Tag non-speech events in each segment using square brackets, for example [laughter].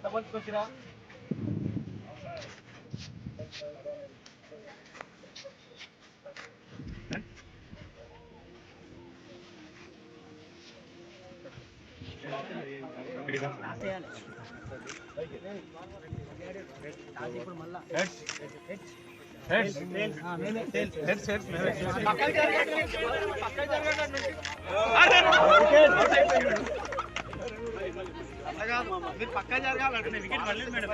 Tapos ko sila. మీరు పక్కా జరగాలంటే wicket మళ్ళీ మేడం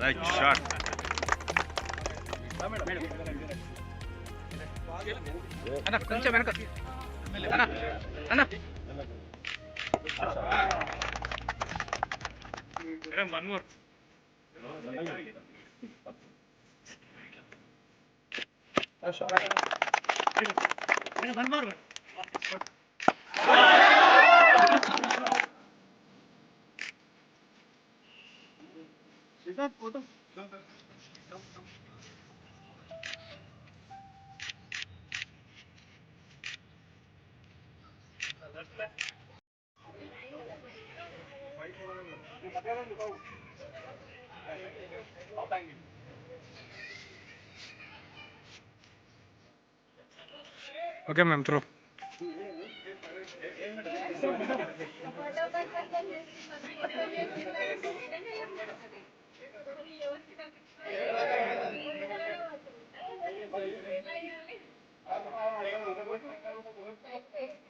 రైట్ షాట్ అన్న కొంచెం వెనక అన్న అన్న one more one more Lan ủa đâu Đâu đâu Đâu đâu Okay, ma'am, throw. Thank you. Thank you.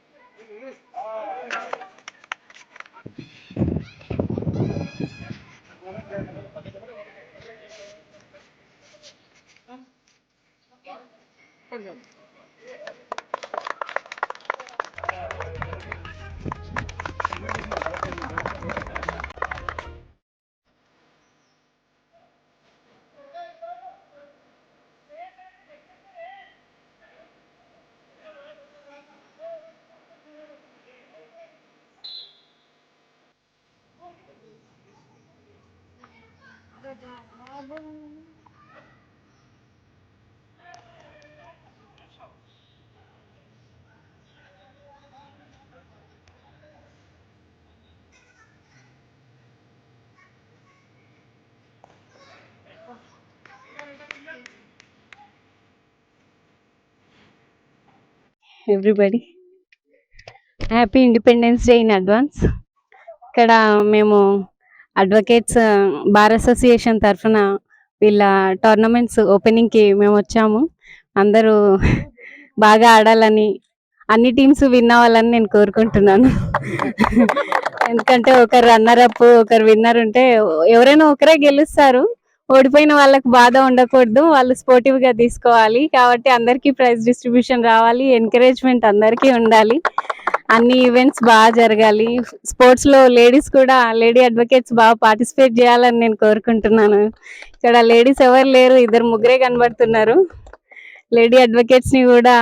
through everybody happy independence day in advance ఇక్కడ మేము అడ్వకేట్స్ బార్ అసోసియేషన్ తరఫున వీళ్ళ tournaments ఓపెనింగ్కి మేము వచ్చాము. అందరూ బాగా ఆడాలని అన్ని టీమ్స్ విన్ అవ్వాలని నేను కోరుకుంటున్నాను. ఎందుకంటే ఒకరు రన్నర్ అప్ ఒకరు విన్నర్ ఉంటే ఎవరైనా ఒకరే గెలుస్తారు. ఓడిపోయిన వాళ్ళకి బాధ ఉండకూడదు. వాళ్ళు స్పోర్టివ్గా తీసుకోవాలి. కాబట్టి అందరికీ ప్రైజ్ డిస్ట్రిబ్యూషన్ రావాలి. ఎంకరేజ్మెంట్ అందరికీ ఉండాలి. అన్ని ఈవెంట్స్ బాగా జరగాలి. స్పోర్ట్స్లో లేడీస్ కూడా లేడీ అడ్వకేట్స్ బాగా పార్టిసిపేట్ చేయాలని నేను కోరుకుంటున్నాను. ఇక్కడ లేడీస్ ఎవరు లేరు ఇద్దరు ముగ్గురే కనబడుతున్నారు. లేడీ అడ్వకేట్స్ని కూడా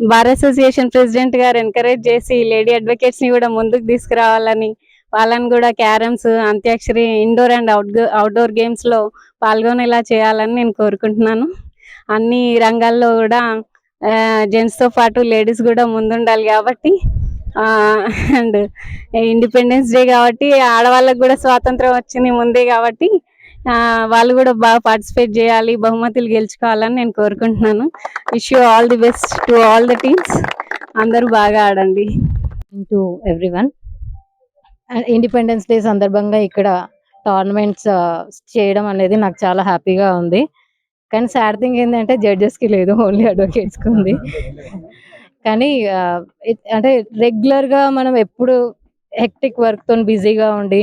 బార్ అసోసియేషన్ ప్రెసిడెంట్ గారు ఎంకరేజ్ చేసి లేడీ అడ్వకేట్స్ని కూడా ముందుకు తీసుకురావాలని వాళ్ళని కూడా carroms Antakshari indoor and out outdoor గేమ్స్లో పాల్గొనేలా చేయాలని నేను కోరుకుంటున్నాను. అన్ని రంగాల్లో కూడా జెంట్స్తో పాటు లేడీస్ కూడా ముందుండాలి కాబట్టి అండ్ ఇండిపెండెన్స్ డే కాబట్టి ఆడవాళ్ళకి కూడా స్వాతంత్రం వచ్చింది ముందే కాబట్టి వాళ్ళు కూడా బాగా పార్టిసిపేట్ చేయాలి బహుమతులు గెలుచుకోవాలని నేను కోరుకుంటున్నాను. Wish you all the best to all the teams అందరూ బాగా ఆడండి. To everyone and independence day సందర్భంగా ఇక్కడ టోర్నమెంట్స్ చేయడం అనేది నాకు చాలా హ్యాపీగా ఉంది. కానీ సాడ్ థింగ్ ఏంటంటే జడ్జెస్కి లేదు ఓన్లీ అడ్వకేట్స్కి ఉంది. [laughs] కానీ అంటే రెగ్యులర్ అంటే రెగ్యులర్గా మనం ఎప్పుడు హెక్టిక్ వర్క్తో బిజీగా ఉండి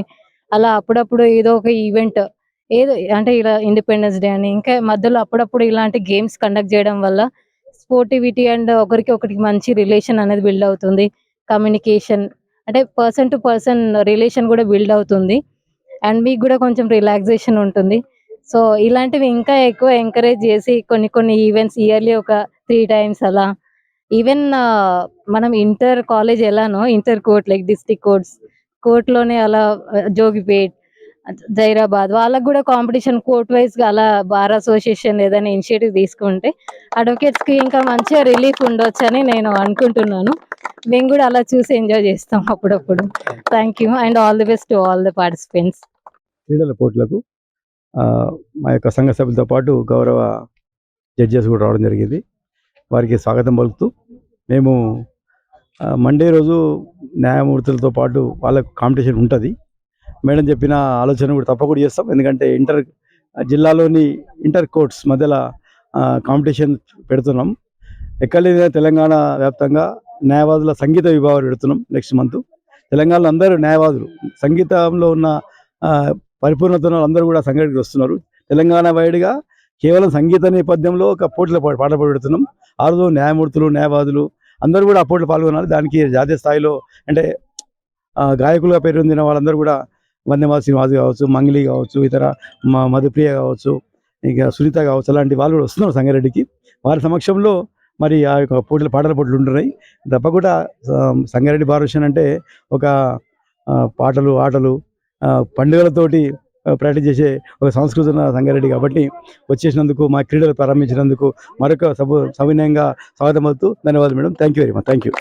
అలా అప్పుడప్పుడు ఏదో ఒక ఈవెంట్ ఏదో అంటే ఇలా ఇండిపెండెన్స్ డే అని ఇంకా మధ్యలో అప్పుడప్పుడు ఇలాంటి గేమ్స్ కండక్ట్ చేయడం వల్ల స్పోర్టివిటీ అండ్ ఒకరికి ఒకరికి మంచి రిలేషన్ అనేది బిల్డ్ అవుతుంది. కమ్యూనికేషన్ అంటే పర్సన్ టు పర్సన్ రిలేషన్ కూడా బిల్డ్ అవుతుంది. అండ్ మీకు కూడా కొంచెం రిలాక్సేషన్ ఉంటుంది. సో ఇలాంటివి ఇంకా ఎక్కువ ఎంకరేజ్ చేసి కొన్ని కొన్ని ఈవెంట్స్ ఇయర్లీ ఒక త్రీ టైమ్స్ అలా ఈవెన్ uh, మనం ఇంటర్ కాలేజ్ ఎలానో inter court like district courts కోర్ట్లోనే అలా uh, జోగిపేట్ జైరాబాద్ వాళ్ళకు కూడా కాంపిటీషన్ కోర్ట్ వైజ్గా అలా బార్ అసోసియేషన్ ఏదైనా ఇనిషియేటివ్ తీసుకుంటే అడ్వకేట్స్కి ఇంకా మంచిగా రిలీఫ్ ఉండొచ్చు అని నేను అనుకుంటున్నాను. మేము కూడా అలా చూసి ఎంజాయ్ చేస్తాం అప్పుడప్పుడు. Thank you and all the best to all the participants క్రీడల పోటీలకు ఆ, మా యొక్క సంఘ సభ్యులతో పాటు గౌరవ జడ్జెస్ కూడా రావడం జరిగింది. వారికి స్వాగతం పలుకుతూ మేము మండే రోజు న్యాయమూర్తులతో పాటు వాళ్ళకు కాంపిటీషన్ ఉంటుంది. మేడం చెప్పిన ఆలోచన కూడా తప్పకుండా చేస్తాం. ఎందుకంటే ఇంటర్ జిల్లాలోని ఇంటర్ కోర్ట్స్ మధ్యలో కాంపిటీషన్ పెడుతున్నాం. ఎక్కడైనా తెలంగాణ వ్యాప్తంగా న్యాయవాదుల సంగీత విభాగాలు పెడుతున్నాం నెక్స్ట్ మంత్ తెలంగాణలో అందరూ న్యాయవాదులు. సంగీతంలో ఉన్న ఆ, పరిపూర్ణత అందరూ కూడా సంఘటనకి వస్తున్నారు. తెలంగాణ వైడ్గా కేవలం సంగీత నేపథ్యంలో ఒక పోటీల పా- పాట పెడుతున్నాం. ఆ రోజు న్యాయమూర్తులు న్యాయవాదులు అందరూ కూడా అప్పట్లో పాల్గొనాలి దానికి జాతీయ స్థాయిలో అంటే గాయకులుగా పేరు వాళ్ళందరూ కూడా వందేమా శ్రీనివాస్ కావచ్చు మంగిలి కావచ్చు ఇతర మ- మధుప్రియ కావచ్చు ఇక సునీత కావచ్చు అలాంటి వాళ్ళు కూడా వస్తున్నారు సంగారెడ్డికి. వారి సమక్షంలో మరి ఆ యొక్క పోటీలు పాటల పోటీలు ఉంటున్నాయి. తప్పకుండా సంగారెడ్డి భారతదేశం అంటే ఒక పాటలు ఆటలు పండుగలతోటి ప్రాక్టీస్ చేసే ఒక సంస్కృతి ఉన్న సంగారెడ్డి కాబట్టి వచ్చేసినందుకు మా క్రీడలు ప్రారంభించినందుకు మరొక సభ సవినయంగా స్వాగతం అవుతూ ధన్యవాదాలు madam. Thank you very much thank you